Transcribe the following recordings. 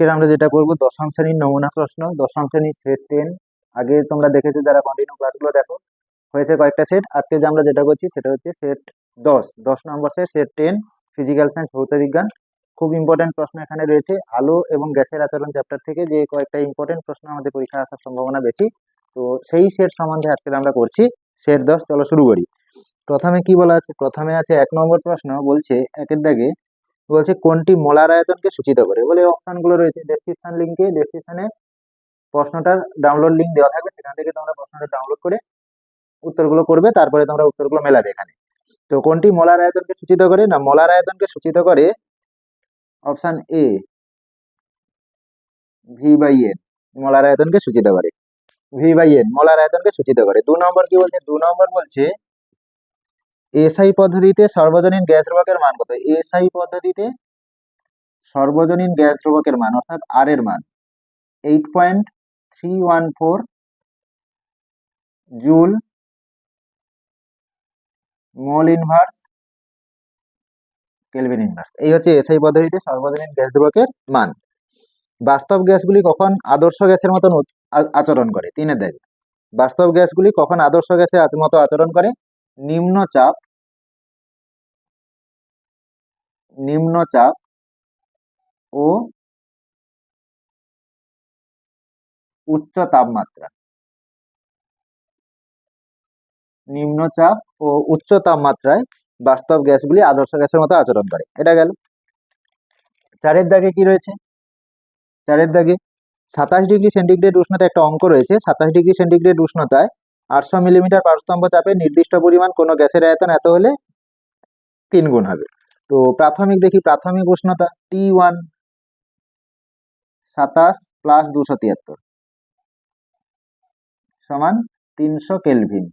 আজকের আমরা যেটা করব, দশম শ্রেণির নমুনা প্রশ্ন। দশম শ্রেণির সেট টেন আগে তোমরা দেখেছ যারা কন্টিনিউ ক্লাসগুলো দেখো, হয়েছে কয়েকটা সেট আজকে যে আমরা যেটা করছি, সেটা হচ্ছে সেট দশ। দশ নম্বর set set ten physical science ভৌত বিজ্ঞান। খুব ইম্পর্টেন্ট প্রশ্ন এখানে রয়েছে। আলো এবং গ্যাসের আচরণ চ্যাপ্টার থেকে যে কয়েকটা ইম্পর্টেন্ট প্রশ্ন আমাদের পরীক্ষা আসার সম্ভাবনা বেশি, তো সেই সেট সম্বন্ধে আজকে আমরা করছি সেট দশ। চলো শুরু করি। প্রথমে কি বলা আছে? প্রথমে আছে এক নম্বর প্রশ্ন বলছে, একের দাগে বলছে, কোনটি মোলার আয়তনকে সূচিত করে? বলে অপশনগুলো রয়েছে। ডেসক্রিপশন লিঙ্কে ডেসক্রিপশনে প্রশ্নটার ডাউনলোড লিঙ্ক দেওয়া থাকবে। সেখান থেকে তোমরা প্রশ্নটা ডাউনলোড করে উত্তরগুলো করবে। তারপরে তোমরা উত্তরগুলো মেলাবে এখানে। তো কোনটি মোলার আয়তনকে সূচিত করে? না, মোলার আয়তনকে সূচিত করে option A V by N molar আয়তনকে সূচিত করে। ভি বাই এন মোলার আয়তনকে সূচিত করে। দু নম্বর কি বলছে? দু নম্বর বলছে এসআই পদ্ধতিতে সর্বজনীন গ্যাস ধ্রুবকের মান কত? এসআই পদ্ধতিতে সর্বজনীন গ্যাস ধ্রুবকের মান, অর্থাৎ আর এর মান eight point three one four joule mole inverse kelvin inverse এই হচ্ছে এসআই পদ্ধতিতে সর্বজনীন গ্যাস ধ্রুবকের মান। বাস্তব গ্যাসগুলি কখন আদর্শ গ্যাসের মতন আচরণ করে? তিনের দেখে বাস্তব গ্যাসগুলি কখন আদর্শ গ্যাসের মতো আচরণ করে? নিম্ন চাপ নিম্ন চাপ ও উচ্চ তাপমাত্রা। নিম্নচাপ ও উচ্চ তাপমাত্রায় বাস্তব গ্যাসগুলি আদর্শ গ্যাসের মতো আচরণ করে। এটা গেল। চারের দাগে কি রয়েছে? চারের দাগে সাতাশ ডিগ্রি সেন্টিগ্রেড উষ্ণতা একটা অঙ্ক রয়েছে। সাতাশ ডিগ্রি সেন্টিগ্রেড উষ্ণতায় আটশো মিলিমিটার পারস্তম্ভ চাপে নির্দিষ্ট পরিমাণ কোনো গ্যাসের আয়তন এত হলে তিন গুণ হবে। তো প্রাথমিক দেখি, প্রাথমিক উষ্ণতা টি ওয়ান সাতাশ প্লাস দুশো তিয়াত্তর সমান তিনশো কেলভিন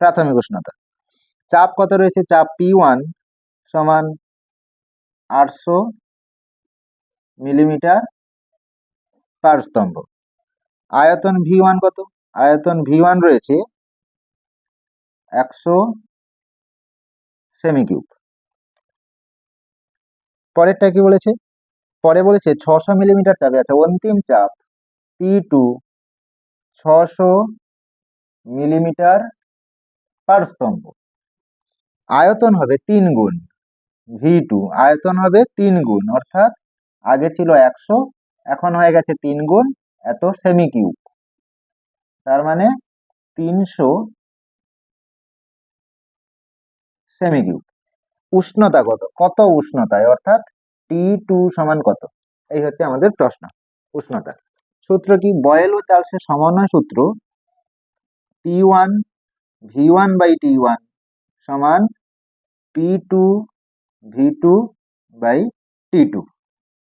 প্রাথমিক উষ্ণতা। চাপ কত রয়েছে? চাপ পি ওয়ান সমান আটশো মিলিমিটার পার স্তম্ভ। আয়তন ভি ওয়ান কত? আয়তন ভি ওয়ান রয়েছে একশো সেমি কিউব। পরেরটা কি বলেছে? পরে বলেছে ছশো মিলিমিটার চাপে আছে, অন্তিম চাপ পি টু ছশো মিলিমিটার পার স্তম্ভ। আয়তন হবে তিন গুণ ভি টু আয়তন হবে তিন গুণ, অর্থাৎ আগে ছিল একশো, এখন হয়ে গেছে তিন গুণ, এত সেমি কিউব তার মানে তিনশো সেমি কিউব উষ্ণতা কত কত উষ্ণতায় অর্থাৎ টি টু সমান কত? এই হচ্ছে আমাদের প্রশ্ন, উষ্ণতা। সূত্র কি? বয়েল ও চার্লসের সমন্বয় সূত্র T one V one by T one সমান T two V two by T two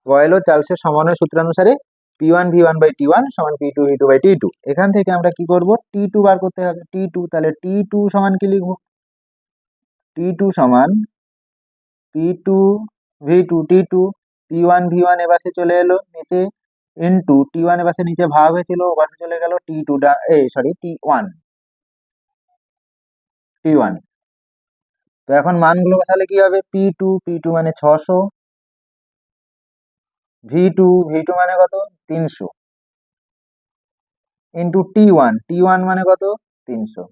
Boyle ও চার্লসের সমন্বয় সূত্র অনুসারে P one V one by T one সমান P two V two by T two এখান থেকে আমরা কি করব? টি টু বার করতে হবে। টি টু তাহলে টি টু সমান কি লিখব? টি টু সমান P two V two T two P one V one এবাসে চলে এলো, নিচে ইন্টু টি ওয়ান এবাসে নিচে ভাগ হয়েছিল ওবাসে চলে গেল টি টু এই sorry T one T one তো এখন মানগুলো বসালে কি হবে? পি টু পি টু মানে ছশো ভি টু ভি টু মানে কত? তিনশো। Into T one T one মানে কত? তিনশো।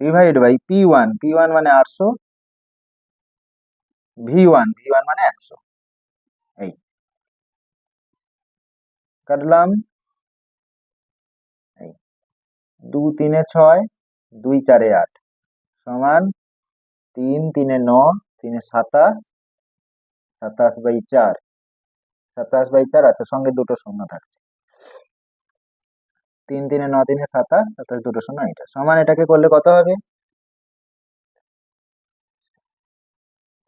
Divide by P one P one মানে আটশো ভি ওয়ান ভি ওয়ান মানে একশো। এই। কাটলাম। এই। দু তিনে ছয়, দুই চারে আট। সমান তিন তিনে ন, তিনে সাতাশ সাতাশ বাই চার। সাতাশ বাই চার আছে, সঙ্গে দুটো শূন্য থাকছে। তিন তিনে ন তিনে সাতাশ সাতাশ দুটো শূন্য এটা। সমান এটাকে করলে কত হবে?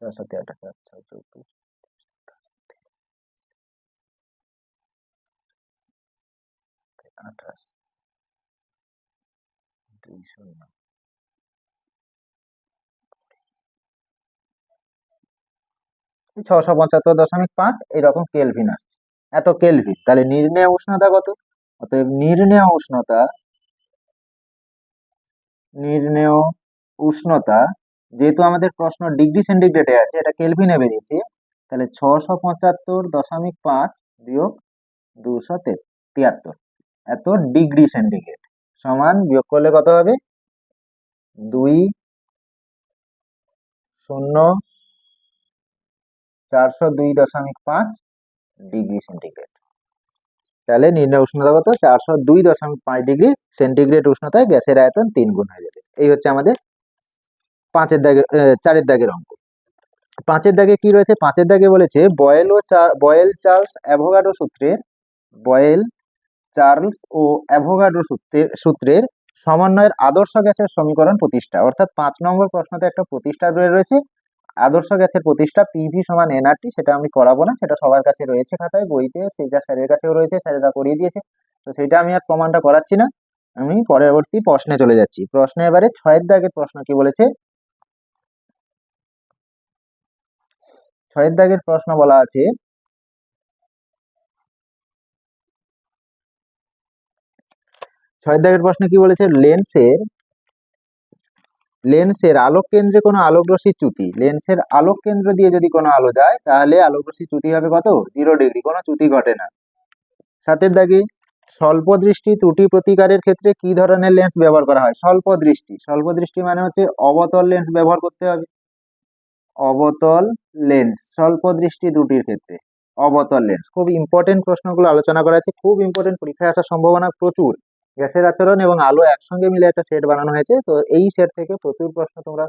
চার সাথে আট চার ছয় চৌত্রিশ আঠাশ দুই ছশো পঁচাত্তর দশমিক পাঁচ, এরকম কেলভিন আসছে। এত কেলভিন, তাহলে নির্ণয় উষ্ণতা কত? অতএব নির্ণয় উষ্ণতা, নির্ণেয় উষ্ণতা যেহেতু আমাদের প্রশ্ন ডিগ্রি সেন্টিগ্রেডে আছে, এটা কেলভিনে বেরিয়েছে, তাহলে ছশো পঁচাত্তর দশমিক পাঁচ বিয়োগ দুশো তিয়াত্তর। এত ডিগ্রি সেন্টিগ্রেড। সমান বিয়োগ করলে কত হবে? দুই শূন্য চারশো দুই দশমিক পাঁচ ডিগ্রি সেন্টিগ্রেড। তাহলে নির্ণয় উষ্ণতা কত? চারশো দুই দশমিক পাঁচ ডিগ্রি সেন্টিগ্রেড উষ্ণতায় গ্যাসের আয়তন তিন গুণ হয়ে যাবে। এই হচ্ছে আমাদের পাঁচের দাগে চারের দাগের অঙ্ক। পাঁচের দাগে কি রয়েছে? পাঁচের দাগে বলেছে, বয়েল ও বয়েল চার্লস অ্যাভোগাড্রো সূত্রের, বয়েল চার্লস ও অ্যাভোগাড্রো সূত্রের সূত্রের সমন্বয়ের আদর্শ গ্যাসের সমীকরণ প্রতিষ্ঠা। অর্থাৎ পাঁচ নম্বর প্রশ্নতে একটা প্রতিষ্ঠা রয়ে রয়েছে। আদর্শ গ্যাসের প্রতিষ্ঠা পিভি সমান এনআরটি সেটা আমি করাবো না, সেটা সবার কাছে রয়েছে খাতায়, বইতে সেটা স্যারের কাছেও রয়েছে স্যারেরা করিয়ে দিয়েছে। তো সেটা আমি আর প্রমাণটা করাচ্ছি না। আমি পরবর্তী প্রশ্নে চলে যাচ্ছি। প্রশ্নে এবারে ছয়ের দাগের প্রশ্ন কি বলেছে? ছয়ের দাগের প্রশ্ন বলা আছে। ছয়ের দাগের প্রশ্ন কি বলেছে? লেন্সের লেন্সের আলোক কেন্দ্রে কোনো আলোক রশ্মির চ্যুতি। লেন্সের আলোক কেন্দ্র দিয়ে যদি কোনো আলো যায়, তাহলে আলোক রশ্মির চ্যুতি হবে কত? জিরো ডিগ্রি কোনো চ্যুতি ঘটে না। সাতের দাগে স্বল্প দৃষ্টি ত্রুটি প্রতিকারের ক্ষেত্রে কি ধরনের লেন্স ব্যবহার করা হয়? স্বল্প দৃষ্টি স্বল্প দৃষ্টি মানে হচ্ছে অবতল লেন্স ব্যবহার করতে হবে। অবতল লেন্স স্বল্প দৃষ্টি ত্রুটির ক্ষেত্রে। অবতল লেন্স খুব ইম্পর্টেন্ট প্রশ্নগুলো আলোচনা করা আছে খুব ইম্পর্টেন্ট পরীক্ষায় আসার সম্ভাবনা প্রচুর। গ্যাসের আচরণ এবং আলো একসঙ্গে মিলে একটা সেট বানানো হয়েছে। তো এই সেট থেকে প্রচুর প্রশ্ন তোমরা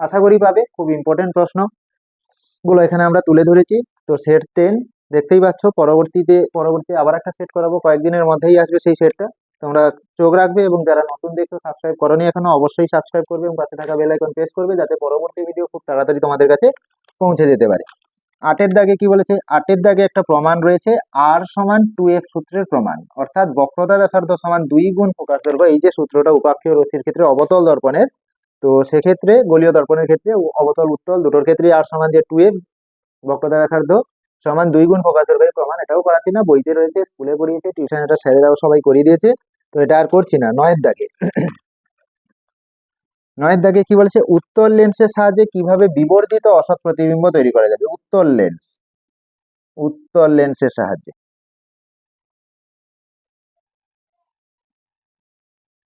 আশা করি পাবে। খুব ইম্পর্টেন্ট প্রশ্নগুলো এখানে আমরা তুলে ধরেছি। তো সেট টেন দেখতেই পাচ্ছ, পরবর্তীতে, পরবর্তী আবার একটা সেট করাবো। কয়েকদিনের মধ্যেই আসবে সেই সেটটা তোমরা চোখ রাখবে এবং যারা নতুন দেখছ সাবস্ক্রাইব করনি এখনও, অবশ্যই সাবস্ক্রাইব করবে এবং পাশে থাকা বেল আইকন প্রেস করবে যাতে পরবর্তী ভিডিও খুব তাড়াতাড়ি তোমাদের কাছে পৌঁছে যেতে পারে। আটের দাগে কি বলেছে? আটের দাগে একটা প্রমাণ রয়েছে আর সমান টু এফ সূত্রের প্রমাণ। অর্থাৎ বক্রতা ব্যাসার্ধ সমান দুই গুণ প্রকাশ দৈর্ঘ্য এই যে সূত্রটা উপাক্ষীয় রশ্মির ক্ষেত্রে অবতল দর্পণের, তো সেক্ষেত্রে গলীয় দর্পণের ক্ষেত্রে অবতল উত্তল, দুটোর ক্ষেত্রে আর সমান যে টু এফ বক্রতা ব্যাসার্ধ সমান দুই গুণ প্রকাশ দৈর্ঘ্যের প্রমাণ, এটাও করাচ্ছি না, বইতে রয়েছে, স্কুলে পড়িয়েছে টিউশন এটা স্যারেরাও সবাই করিয়ে দিয়েছে। তো এটা আর করছি না, নয়ের দাগে। নয়ের দাগে কি বলেছে? উত্তর লেন্সের সাহায্যে কীভাবে বিবর্ধিত অসৎ প্রতিবিম্ব তৈরি করা যাবে? উত্তর লেন্স। উত্তর লেন্সের সাহায্যে।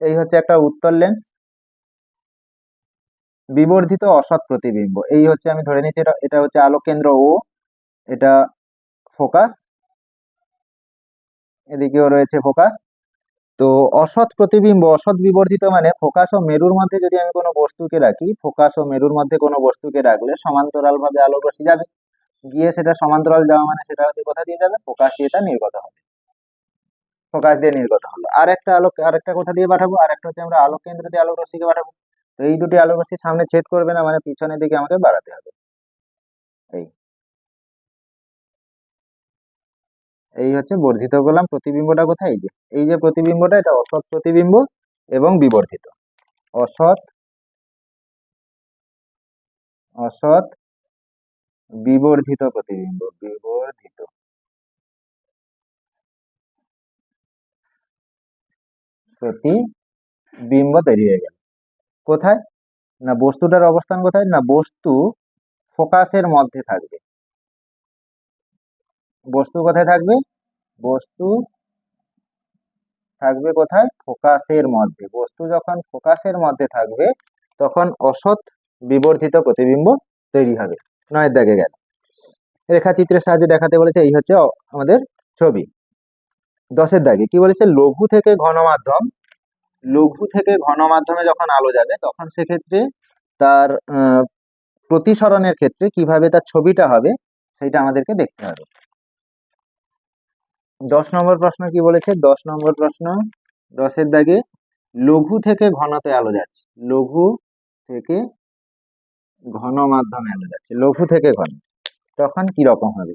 এই হচ্ছে একটা উত্তর লেন্স। বিবর্ধিত অসৎ প্রতিবিম্ব। এই হচ্ছে আমি ধরে নিচ্ছি, এটা এটা হচ্ছে আলোক কেন্দ্র ও এটা ফোকাস এদিকেও রয়েছে ফোকাস তো অসৎ প্রতিবিম্ব, অসৎ বিবর্ধিত মানে ফোকাস ও মেরুর মধ্যে যদি আমি কোনো বস্তুকে রাখি, ফোকাস ও মেরুর মধ্যে কোনো বস্তুকে রাখলে সমান্তরাল ভাবে আলোক রশ্মি যাবে। গিয়ে সেটা সমান্তরাল যাওয়া মানে সেটা হচ্ছে কোথা দিয়ে যাবে? ফোকাস দিয়ে তা নির্গত হবে। ফোকাস দিয়ে নির্গত হলো। আর একটা আলোক আর একটা কোথা দিয়ে পাঠাবো? আর একটা হচ্ছে আমরা আলোক কেন্দ্র দিয়ে আলোক রশ্মিকে পাঠাবো। তো এই দুটি আলোক রশ্মি সামনে ছেদ করবে না মানে পিছনের দিকে আমাকে বাড়াতে হবে। এই হচ্ছে বর্ধিত করলাম প্রতিবিম্বটা কোথায়? এই যে এই যে প্রতিবিম্বটা, এটা অসৎ প্রতিবিম্ব এবং বিবর্ধিত। অসৎ অসৎ বিবর্ধিত প্রতিবিম্ব বিবর্ধিত। প্রতিবিম্ব তৈরি হয়ে গেল। কোথায়? না বস্তুটার অবস্থান কোথায়? না বস্তু ফোকাসের মধ্যে থাকবে। বস্তু কোথায় থাকবে? বস্তু থাকবে কোথায়? ফোকাসের মধ্যে। বস্তু যখন ফোকাসের মধ্যে থাকবে, তখন অসৎ বিবর্ধিত প্রতিবিম্ব তৈরি হবে। নয়ের দাগে গেল। রেখাচিত্রের সাহায্যে দেখাতে বলেছে, এই হচ্ছে আমাদের ছবি। দশের দাগে, কি বলেছে? লঘু থেকে ঘন মাধ্যম লঘু থেকে ঘন মাধ্যমে যখন আলো যাবে, তখন সেক্ষেত্রে তার প্রতিসরণের ক্ষেত্রে কীভাবে তার ছবিটা হবে, সেটা আমাদেরকে দেখতে হবে। দশ নম্বর প্রশ্ন কি বলেছে? দশ নম্বর প্রশ্ন দশের দাগে লঘু থেকে ঘনতে আলো যাচ্ছে। লঘু থেকে ঘন মাধ্যমে আলো যাচ্ছে। লঘু থেকে ঘন। তখন কি রকম হবে?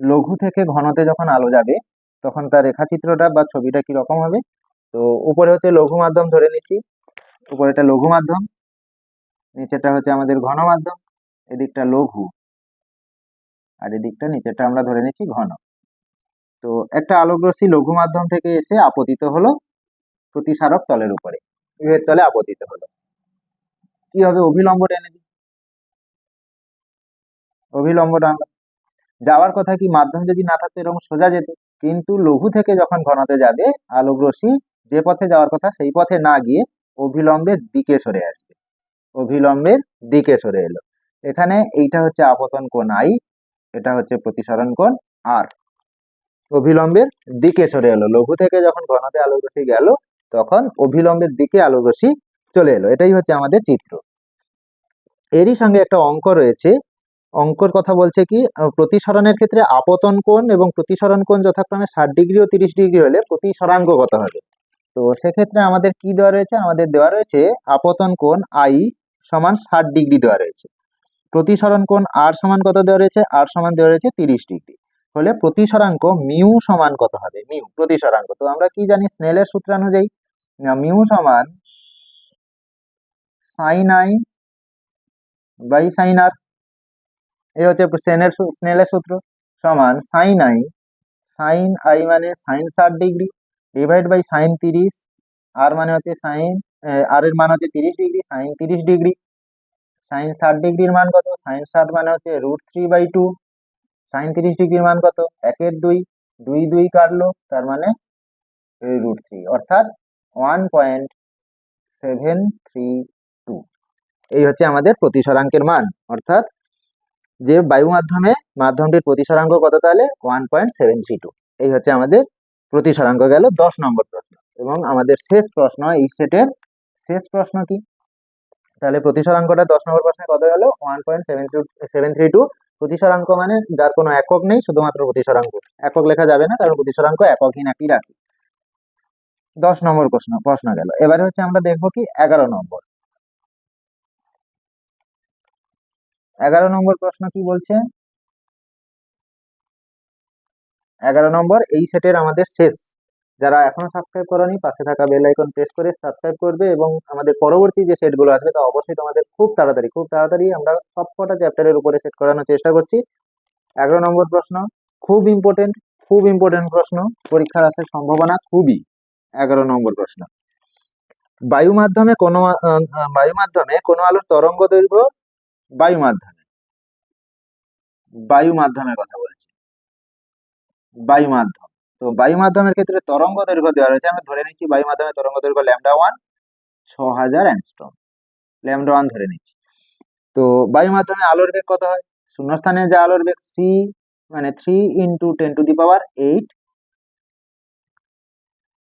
লঘু থেকে ঘনতে যখন আলো যাবে, তখন তার রেখাচিত্রটা বা ছবিটা কি রকম হবে? তো উপরে হচ্ছে লঘু মাধ্যম ধরে নিচ্ছি। উপরেটা লঘু মাধ্যম। নিচেটা হচ্ছে আমাদের ঘন মাধ্যম এদিকটা লঘু। আর এদিকটা নিচেরটা আমরা ধরে নিচ্ছি ঘন। তো একটা আলোক রশ্মি লঘু মাধ্যম থেকে এসে আপতিত হলো প্রতিসারক তলের উপরে। ইউয়ের তলে আপতিত হলো। কি হবে অভিলম্ব টেনে দিই? অভিলম্ব টানলাম যাওয়ার কথা কি মাধ্যম যদি না থাকতো এরকম সোজা যেত? কিন্তু লঘু থেকে যখন ঘনতে যাবে আলোক রশ্মি যে পথে যাওয়ার কথা সেই পথে না গিয়ে অভিলম্বের দিকে সরে আসবে। অভিলম্বের দিকে সরে এলো। এখানে এইটা হচ্ছে আপতন কোণ আই, এটা হচ্ছে প্রতিসরণ কোণ আর। অভিলম্বের দিকে সরে এলো। লঘু থেকে যখন ঘনতে আলোক রশ্মি গেল, তখন অভিলম্বের দিকে আলোক রশ্মি চলে এলো। এটাই হচ্ছে আমাদের চিত্র। এরই সঙ্গে একটা অঙ্ক রয়েছে। অঙ্কর কথা বলছে কি প্রতিসরণের ক্ষেত্রে আপতন কোণ এবং প্রতিসরণ কোণ যথাক্রমে ষাট ডিগ্রি ও তিরিশ ডিগ্রি হলে প্রতিসরাঙ্ক কত হবে। তো সেক্ষেত্রে আমাদের কি দেওয়া রয়েছে? আমাদের দেওয়া রয়েছে আপতন কোণ আই সমান ষাট ডিগ্রি দেওয়া রয়েছে। প্রতিসরণ কোণ আর সমান কত দেওয়া রয়েছে? আর সমান দেওয়া রয়েছে তিরিশ ডিগ্রি। হলে প্রতিসরাঙ্ক মিউ সমান কত হবে? মিউ প্রতিসরাঙ্ক। তো আমরা কি জানি স্নেলের সূত্রানুযায়ী না, মিউ সমান sine I by sine R. এই হচ্ছে স্নেলের স্নেলের সূত্র সমান সাইন আই সাইন আই মানে সাইন ষাট ডিগ্রি। ডিভাইড বাই সাইন তিরিশ আর মানে হচ্ছে সাইন আর এর মান হচ্ছে তিরিশ ডিগ্রি সাইন তিরিশ ডিগ্রি। সাইন ষাট ডিগ্রির মান কত? সাইন ষাট মানে হচ্ছে root three by two sine তিরিশ ডিগ্রির মান কত? একের দুই। দুই দুই কাটলো, তার মানে রুট থ্রি অর্থাৎ one point seven three two এই হচ্ছে আমাদের প্রতিসরাঙ্কের মান। অর্থাৎ যে বায়ু মাধ্যমে মাধ্যমটির প্রতিসরাঙ্ক কত তাহলে? One point seven three two এই হচ্ছে আমাদের প্রতিসরাঙ্ক গেল দশ নম্বর প্রশ্ন। এবং আমাদের শেষ প্রশ্ন, এই সেটের শেষ প্রশ্ন কি? তাহলে প্রতিসরাঙ্কটা দশ নম্বর প্রশ্নে কত গেল? One point seven two seven three two প্রতিসরাঙ্ক মানে যার কোনো একক নেই, শুধুমাত্র প্রতিসরাঙ্ক একক লেখা যাবে না, কারণ প্রতিসরাঙ্ক এককহীন একটি রাশি। দশ নম্বর প্রশ্ন প্রশ্ন গেল। এবারে হচ্ছে আমরা দেখব কি? এগারো নম্বর। এগারো নম্বর প্রশ্ন কি বলছে? এগারো নম্বর, এই সেটের আমাদের শেষ। যারা এখনও সাবস্ক্রাইব করনি, পাশে থাকা বেল আইকন প্রেস করে সাবস্ক্রাইব করবে এবং আমাদের পরবর্তী যে সেটগুলো আসবে তা অবশ্যই তোমাদের খুব তাড়াতাড়ি খুব তাড়াতাড়ি আমরা সবকটা চ্যাপ্টারের উপরে সেট করানোর চেষ্টা করছি। এগারো নম্বর প্রশ্ন, খুব ইম্পর্টেন্ট খুব ইম্পর্টেন্ট প্রশ্ন, পরীক্ষার আসার সম্ভাবনা খুবই। এগারো নম্বর প্রশ্ন বায়ু মাধ্যমে কোনো বায়ু মাধ্যমে কোনো আলোর তরঙ্গ দৈর্ঘ্য বায়ু মাধ্যমে বায়ু মাধ্যমের কথা বলছি। বায়ু মাধ্যম তো বায়ু মাধ্যমের ক্ষেত্রে তরঙ্গ দৈর্ঘ্য দেওয়া রয়েছে। আমরা ধরে নিচ্ছি বায়ু মাধ্যমে তরঙ্গ দৈর্ঘ্য ল্যামডা ওয়ান ছ হাজার অ্যাংস্ট্রম। ল্যামডা ওয়ান ধরে নিচ্ছি। তো বায়ু মাধ্যমে আলোর বেগ কত হয়? শূন্যস্থানে যে আলোর বেগ সি মানে three into ten to the power eight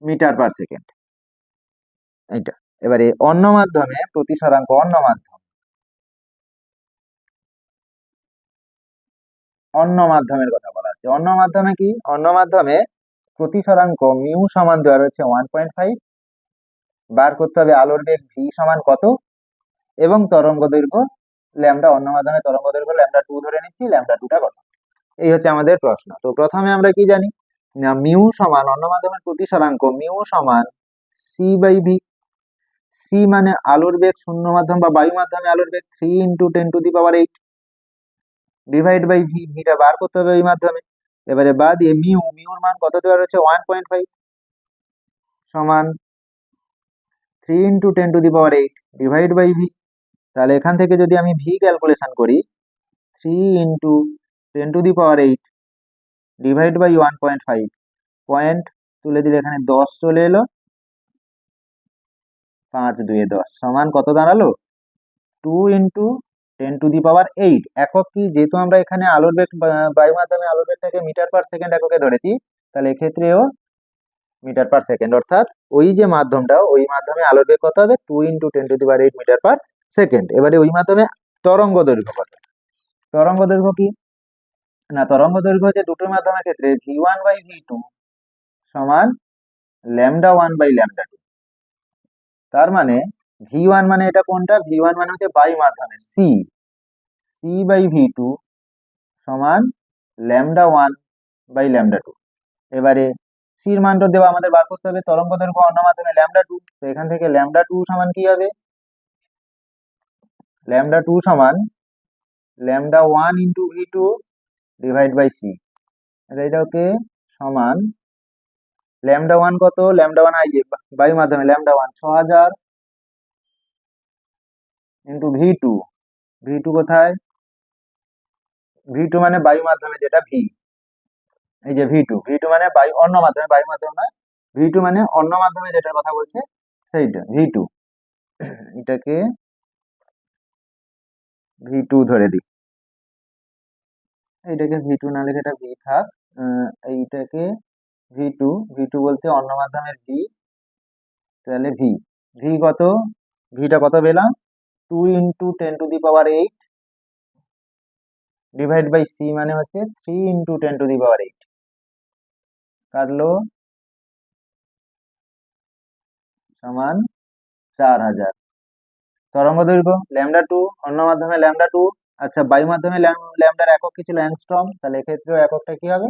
metre per second এইটা। এবারে অন্য মাধ্যমে প্রতিসরাঙ্ক অন্য মাধ্যম অন্য মাধ্যমের কথা অন্য মাধ্যমে কি? অন্য মাধ্যমে প্রতি প্রতিসরাঙ্ক মিউ সমান দেওয়া রয়েছে ওয়ান পয়েন্ট ফাইভ বার করতে হবে আলোর বেগ ভি সমান কত? এবং তরঙ্গ দৈর্ঘ্য ল্যামডা অন্য মাধ্যমে তরঙ্গ দৈর্ঘ্য ল্যামডা টু ধরে নিচ্ছি ল্যামডা টুটা কত? এই হচ্ছে আমাদের প্রশ্ন। তো প্রথমে আমরা কি জানি? না, মিউ সমান, অন্য মাধ্যমের প্রতিসরাঙ্ক মিউ সমান সি বাই ভি সি মানে আলোর বেগ শূন্য মাধ্যম বা বায়ু মাধ্যমে আলোর বেগ three into ten to the power eight divide by V ভিটা বার করতে হবে এই মাধ্যমে। এবারে বা দিয়ে মিউ, মিউর মান কত দেওয়া রয়েছে? ওয়ান পয়েন্ট ফাইভ সমান three into ten to the power eight divide by V তাহলে এখান থেকে যদি আমি ভি ক্যালকুলেশন করি three into ten to the power eight divide by one point five point তুলে দিলে এখানে দশ চলে এলো। পাঁচ দুয়ে দশ। সমান কত দাঁড়াল? Two into ten to the power eight একক কি? যেহেতু আমরা এখানে আলোর বেগ বায়ু মাধ্যমে আলোর বেগটাকে মিটার পার সেকেন্ড এককে ধরেছি, তাহলে এক্ষেত্রেও মিটার পার সেকেন্ড অর্থাৎ ওই যে মাধ্যমটা, ওই মাধ্যমে আলোর বেগ কত হবে? Two into ten to the power eight metre per second এবারে ওই মাধ্যমে তরঙ্গ দৈর্ঘ্য কত? তরঙ্গ দৈর্ঘ্য কি? না, তরঙ্গ দৈর্ঘ্য হচ্ছে দুটোর মাধ্যমের ক্ষেত্রে V one by V two সমান lambda one by lambda two তার মানে ভি ওয়ান মানে এটা কোনটা? ভি ওয়ান মানে হচ্ছে বায়ু মাধ্যমে C C by V two সমান lambda one by lambda two এবারে সির মানটা দেওয়া আমাদের বার করতে হবে। তরঙ্গ দৈর্ঘ্য অন্য মাধ্যমে ল্যামডা টু তো এখান থেকে ল্যামডা টু সমান কি হবে? ল্যামডা টু সমান lambda one into V two divide by C এটাকে সমান ল্যামডা ওয়ান কত? ল্যামডা ওয়ান আই বায়ু মাধ্যমে ল্যামডা ওয়ান ছ হাজার into V two V two কোথায়? ভি টু মানে বায়ু মাধ্যমে, যেটা ভি এই যে ভি টু ভি টু মানে বায়ু, অন্য মাধ্যমে, বায়ু মাধ্যমে নয়। ভি টু মানে অন্য মাধ্যমে যেটার কথা বলছে, সেইটা ভি টু এটাকে ভি টু ধরে দিই। এইটাকে ভি টু না লিখে এটা ভি থাক। এইটাকে ভি টু ভি টু বলতে অন্য মাধ্যমের ভি তাহলে ভি ভি কত? ভিটা কত পেলাম? Two into ten to the power eight divide by C মানে হচ্ছে three into ten to the power eight কাটলো সমান চার হাজার। তরঙ্গ দৈর্ঘ্য ল্যামডা টু অন্য মাধ্যমে ল্যামডা টু আচ্ছা বায়ু মাধ্যমে ল্যামডার একক কি ছিল অ্যাংস্ট্রম তাহলে এক্ষেত্রেও এককটা কি হবে?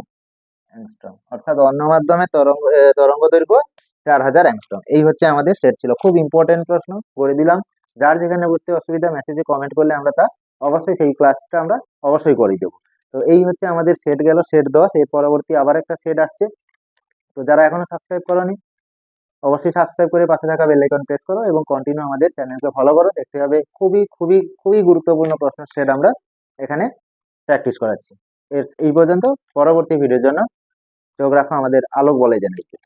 অ্যাংস্ট্রম অর্থাৎ অন্য মাধ্যমে তরঙ্গ তরঙ্গ দৈর্ঘ্য চার হাজার অ্যাংস্ট্রম এই হচ্ছে আমাদের সেট ছিল। খুব ইম্পর্টেন্ট প্রশ্ন, করে দিলাম। যার যেখানে বুঝতে অসুবিধা মেসেজে কমেন্ট করলে আমরা তা অবশ্যই সেই ক্লাসটা আমরা অবশ্যই করে দেবো। তো এই হচ্ছে আমাদের সেট গেল সেট দশ, এর পরবর্তী আবার একটা সেট আসছে। তো যারা এখনও সাবস্ক্রাইব করনি, অবশ্যই সাবস্ক্রাইব করে পাশে থাকা বেল আইকন প্রেস করো এবং কন্টিনিউ আমাদের চ্যানেলকে ফলো করো। দেখতে হবে খুবই খুবই খুবই গুরুত্বপূর্ণ প্রশ্ন সেট আমরা এখানে প্র্যাকটিস করাচ্ছি। এর, এই পর্যন্ত। পরবর্তী ভিডিওর জন্য চোখ রাখো আমাদের আলোক বলে চ্যানেলকে